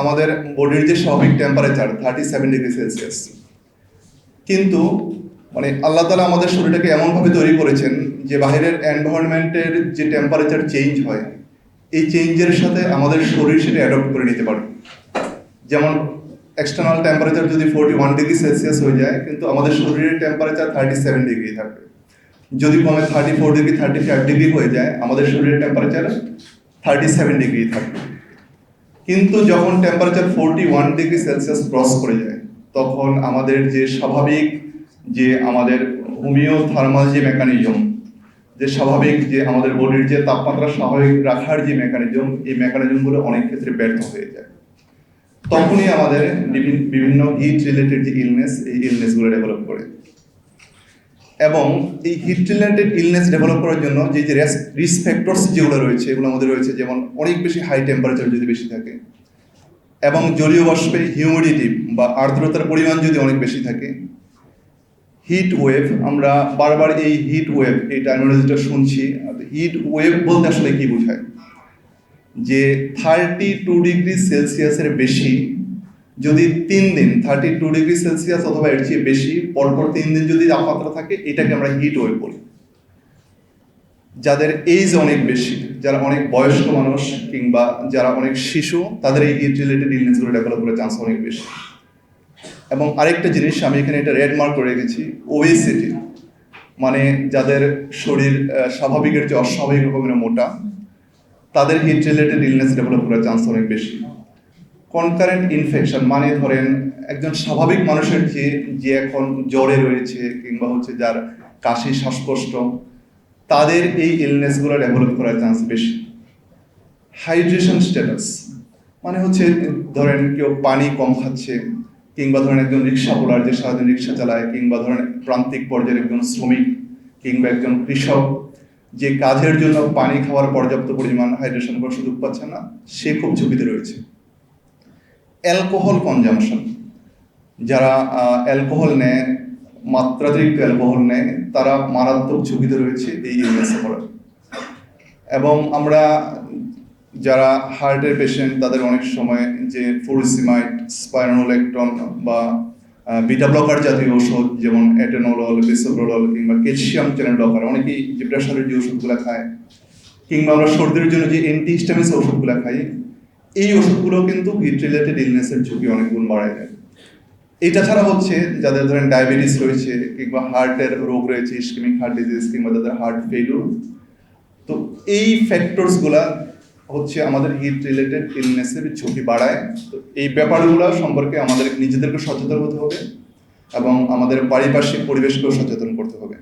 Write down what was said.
আমাদের বডির যে স্বাভাবিক temperature thirty seven degree Celsius কিন্তু মানে আল্লাহ তালা আমাদের শরীরটাকে এমনভাবে তৈরি করেছেন যে বাইরের এনভায়রনমেন্টের যে টেম্পারেচার চেঞ্জ হয়, এই চেঞ্জের সাথে আমাদের শরীর সেটা অ্যাডপ্ট করে নিতে পারে। যেমন এক্সটার্নাল টেম্পারেচার যদি ফোর্টি ওয়ান ডিগ্রি সেলসিয়াস হয়ে যায়, কিন্তু আমাদের শরীরের টেম্পারেচার থার্টি সেভেন ডিগ্রি থাকবে। যদি কমে thirty four degree thirty five degree হয়ে যায়, আমাদের শরীরের টেম্পারেচার থার্টি সেভেন ডিগ্রি থাকবে। কিন্তু যখন temperature forty one degree Celsius cross করে যায়, তখন আমাদের যে স্বাভাবিক যে আমাদের হোমিও থার্মাল যে মেকানিজম যে স্বাভাবিক যে আমাদের বডির যে তাপমাত্রা স্বাভাবিক রাখার যে মেকানিজম এই মেকানিজমগুলো অনেক ক্ষেত্রে ব্যর্থ হয়ে যায়। তখনই আমাদের বিভিন- বিভিন্ন হিট রিলেটেড যে ইলনেস এই ইলনেসগুলো ডেভেলপ করে। এবং এই হিট রিলেটেড ইলনেস ডেভেলপ করার জন্য যে যে রিস্ক ফ্যাক্টরস যেগুলো রয়েছে, এগুলো মধ্যে রয়েছে, যেমন অনেক বেশি হাই টেম্পারেচার যদি বেশি থাকে এবং জলীয় বাষ্পে হিউমিডিটি বা আর্দ্রতার পরিমাণ যদি অনেক বেশি থাকে হিট ওয়েভ আমরা বারবার এই হিট ওয়েভ এই টার্মিনোলজিটা শুনছি। হিট ওয়েভ বলতে আসলে কি বোঝায়? যে থার্টি টু ডিগ্রি সেলসিয়াসের বেশি যদি তিন দিন থার্টি টু ডিগ্রি সেলসিয়াস অথবা এর চেয়ে বেশি, পরপর তিন দিন যদি তাপমাত্রা থাকে, এটাকে আমরা হিট ওয়েভ বলি। যাদের এইজ অনেক বেশি, যারা অনেক বয়স্ক মানুষ কিংবা যারা অনেক শিশু, তাদের এই হিট রিলেটেড ইলনেসগুলো ডেভেলপ করার চান্স অনেক বেশি। এবং আরেকটা জিনিস, আমি এখানে এটা রেড মার্ক করে রেখেছি ওবেসিটি মানে যাদের শরীর স্বাভাবিকের যে অস্বাভাবিক রকমের মোটা, তাদের হিট রিলেটেড ইলনেস ডেভেলপ করার চান্স অনেক বেশি। কনকারেন্ট ইনফেকশন মানে ধরেন একজন স্বাভাবিক মানুষের যে যে এখন জ্বরে রয়েছে কিংবা হচ্ছে যার কাশি, শ্বাসকষ্ট, তাদের এই ইলনেসগুলো ডেভেলপ করার চান্স বেশি। হাইড্রেশন স্ট্যাটাস মানে হচ্ছে ধরেন কেউ পানি কম খাচ্ছে কিংবা ধরেন একজন রিক্সা পোলার যে সারাদিন রিক্সা চালায় কিংবা ধরেন প্রান্তিক পর্যায়ের একজন শ্রমিক কিংবা একজন কৃষক, যে কাজের জন্য পানি খাওয়ার পর্যাপ্ত পরিমাণ হাইড্রেশন করার সুযোগ পাচ্ছে না, সে খুব ঝুঁকিতে রয়েছে। অ্যালকোহল কনজামশন যারা অ্যালকোহল নেয়, মাত্রাতিরিক্ত অ্যালকোহল নেয়, তারা মারাত্মক ঝুঁকিতে রয়েছে এই ইলনেসে পড়ার এবং আমরা যারা হার্টের পেশেন্ট তাদের অনেক সময় যে ফুরুসিমাইট স্পাইনোলেকটন বা বিটা ব্লকার জাতীয় ওষুধ যেমন এটেনোলল বিসোপ্রোলল কিংবা ক্যালসিয়াম চ্যানেল ব্লকার অনেকেই যে প্রেশারের যে ওষুধগুলো খায়, কিংবা আমরা সর্দির জন্য যে অ্যান্টিহিস্টামিন্স ওষুধগুলো খাই এই ওষুধগুলো কিন্তু হিট রিলেটেড ইলনেসের ঝুঁকি অনেক গুণ বাড়ায় দেয়। এটা ছাড়া হচ্ছে যাদের ধরেন ডায়াবেটিস রয়েছে কিংবা হার্টের রোগ রয়েছে ইস্কেমিক হার্ট ডিজিজ কিংবা যাদের হার্ট ফেলিউর তো এই ফ্যাক্টরসগুলা হচ্ছে আমাদের হিট রিলেটেড ইলনেসের ঝুঁকি বাড়ায়। তো এই ব্যাপারগুলো সম্পর্কে আমাদের নিজেদেরকে সচেতন হতে হবে এবং আমাদের পারিপার্শ্বিক পরিবেশকেও সচেতন করতে হবে।